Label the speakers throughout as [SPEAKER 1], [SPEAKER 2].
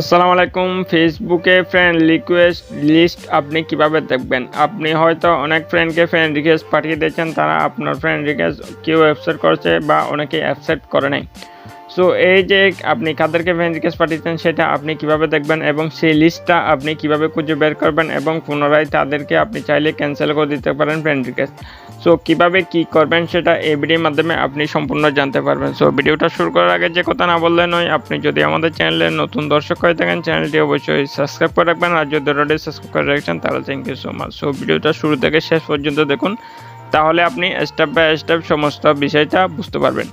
[SPEAKER 1] আসসালামু আলাইকুম। ফেসবুকে ফ্রেন্ড রিকোয়েস্ট লিস্ট আপনি কীভাবে দেখবেন? আপনি হয়তো অনেক ফ্রেন্ডকে ফ্রেন্ড রিকোয়েস্ট পাঠিয়ে দিয়েছেন, তারা আপনার ফ্রেন্ড রিকোয়েস্ট কেউ অ্যাকসেপ্ট করেছে বা অনেকে অ্যাকসেপ্ট করে নাই। সো এই যে আপনি কাদেরকে ফ্রেন্ড রিকোয়েস্ট পাঠিয়েছেন, সেটা আপনি কীভাবে দেখবেন এবং সেই লিস্টটা আপনি কীভাবে খুঁজে বের করবেন এবং পুনরায় তাদেরকে আপনি চাইলে ক্যান্সেল করে দিতে পারেন ফ্রেন্ড রিকোয়েস্ট সো কীভাবে কি করবেন সেটা এই ভিডিওর মাধ্যমে আপনি সম্পূর্ণ জানতে পারবেন। সো ভিডিওটা শুরু করার আগে যে কথা না বললে নয়, আপনি যদি আমাদের চ্যানেলে নতুন দর্শক হয়ে থাকেন চ্যানেলটি অবশ্যই সাবস্ক্রাইব করে রাখবেন আর যদি অলরেডি সাবস্ক্রাইব করে রাখছেন, তাহলে thank you so much so ভিডিওটা শুরু থেকে শেষ পর্যন্ত দেখুন, তাহলে আপনি স্টেপ বাই স্টেপ সমস্ত বিষয়টা বুঝতে পারবেন।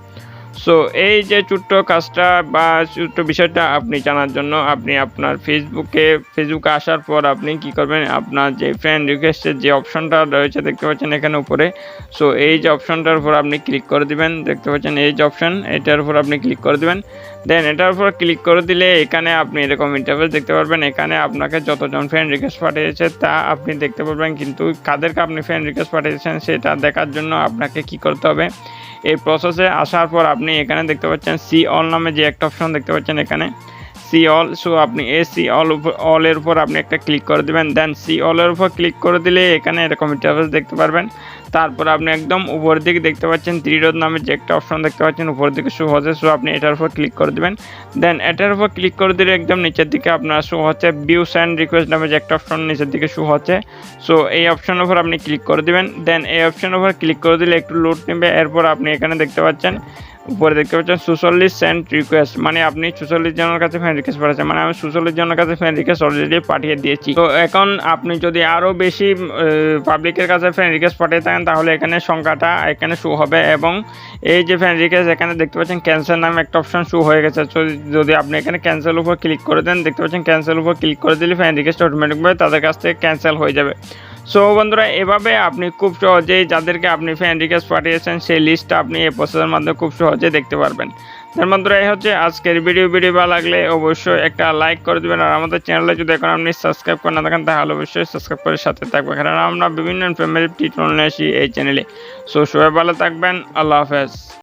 [SPEAKER 1] সো এই যে ছোট্ট কাজটা বা ছোট্ট বিষয়টা আপনি জানার জন্য আপনি আপনার ফেসবুকে ফেসবুকে আসার পর আপনি কি করবেন? আপনার যে ফ্রেন্ড রিকোয়েস্টের যে অপশনটা রয়েছে দেখতে পাচ্ছেন এখানে উপরে। সো এই যে অপশনটার উপর আপনি ক্লিক করে দিবেন, দেখতে পাচ্ছেন এই যে অপশন এটার উপর আপনি ক্লিক করে দিবেন। দেন এটার উপর ক্লিক করে দিলে এখানে আপনি এরকম ইন্টারফেস দেখতে পারবেন। এখানে আপনাকে যতজন ফ্রেন্ড রিকোয়েস্ট পাঠিয়েছে তা আপনি দেখতে পারবেন। কিন্তু কাদেরকে আপনি ফ্রেন্ড রিকোয়েস্ট পাঠিয়েছেন সেটা দেখার জন্য আপনাকে কি করতে হবে? এই প্রসেসে আসার পর আপনি এখানে দেখতে পাচ্ছেন সি অল নামে যে একটা অপশন দেখতে পাচ্ছেন এখানে। সি অল সো আপনি এ সি অল অলের উপর আপনি একটা ক্লিক করে দেবেন দেন সি অলের উপর ক্লিক করে দিলে এখানে এরকম ইন্টারফেস দেখতে পারবেন। তারপর আপনি একদম উপর দিকে দেখতে পাচ্ছেন ডট নামে যে একটা অপশন দেখতে পাচ্ছেন, উপর দিকে শু হচ্ছে। সো আপনি এটার উপর ক্লিক করে দেবেন। দেন এটার উপর ক্লিক করে দিলে একদম নিচের দিকে আপনার শো হচ্ছে। ভিউস অ্যান্ড রিকোয়েস্ট নামে যে একটা অপশন নিচের দিকে শো হচ্ছে। সো এই অপশনের উপর আপনি ক্লিক করে দিবেন। দেন এই অপশনের উপর ক্লিক করে দিলে একটু লোড নেবে। এরপর আপনি এখানে দেখতে পাচ্ছেন উপরে দেখতে পাচ্ছেন সুচল্লিশ সেন্ট রিকোয়েস্ট মানে আপনি সুচল্লিশ জনের কাছে ফ্রেন্ড রিকোয়েস্ট পাঠাচ্ছেন মানে আমি সুচল্লিশ জনের কাছে ফ্রেন্ড রিকোয়েস্ট অলরেডি পাঠিয়ে দিয়েছি। তো এখন আপনি যদি আরও বেশি পাবলিকের কাছে ফ্রেন্ড রিকোয়েস্ট পাঠিয়ে থাকেন তাহলে এখানে সংখ্যাটা এখানে শো হবে এবং এই যে ফ্রেন্ড রিকোয়েস্ট এখানে দেখতে পাচ্ছেন ক্যান্সেল নামে একটা অপশন শো হয়ে গেছে। যদি আপনি এখানে ক্যান্সেল উপর ক্লিক করে দেন, দেখতে পাচ্ছেন ক্যান্সেল উপর ক্লিক করে দিলে ফ্রেন্ড রিকোয়েস্ট অটোমেটিকভাবে তাদের কাছ থেকে ক্যান্সেল হয়ে যাবে। সো বন্ধুরা, এভাবে আপনি খুব সহজেই যাদেরকে আপনি ফ্রেন্ড রিকোয়েস্ট পাঠিয়েছেন, সেই লিস্টটা আপনি এই প্রসেসের মাধ্যমে খুব সহজে দেখতে পারবেন। তার বন্ধুরা, এই হচ্ছে আজকের ভিডিও ভিডিও ভালো লাগলে অবশ্যই একটা লাইক করে দেবেন, আর আমাদের চ্যানেলে যদি এখন আপনি সাবস্ক্রাইব করে না থাকেন, তাহলে অবশ্যই সাবস্ক্রাইব করে সাথে থাকবেন। কারণ আমরা বিভিন্ন ইনফরমেটিভ টিউটোরিয়াল নিয়ে আসি এই চ্যানেলে সো সবাই ভালো থাকবেন, আল্লাহ হাফেজ।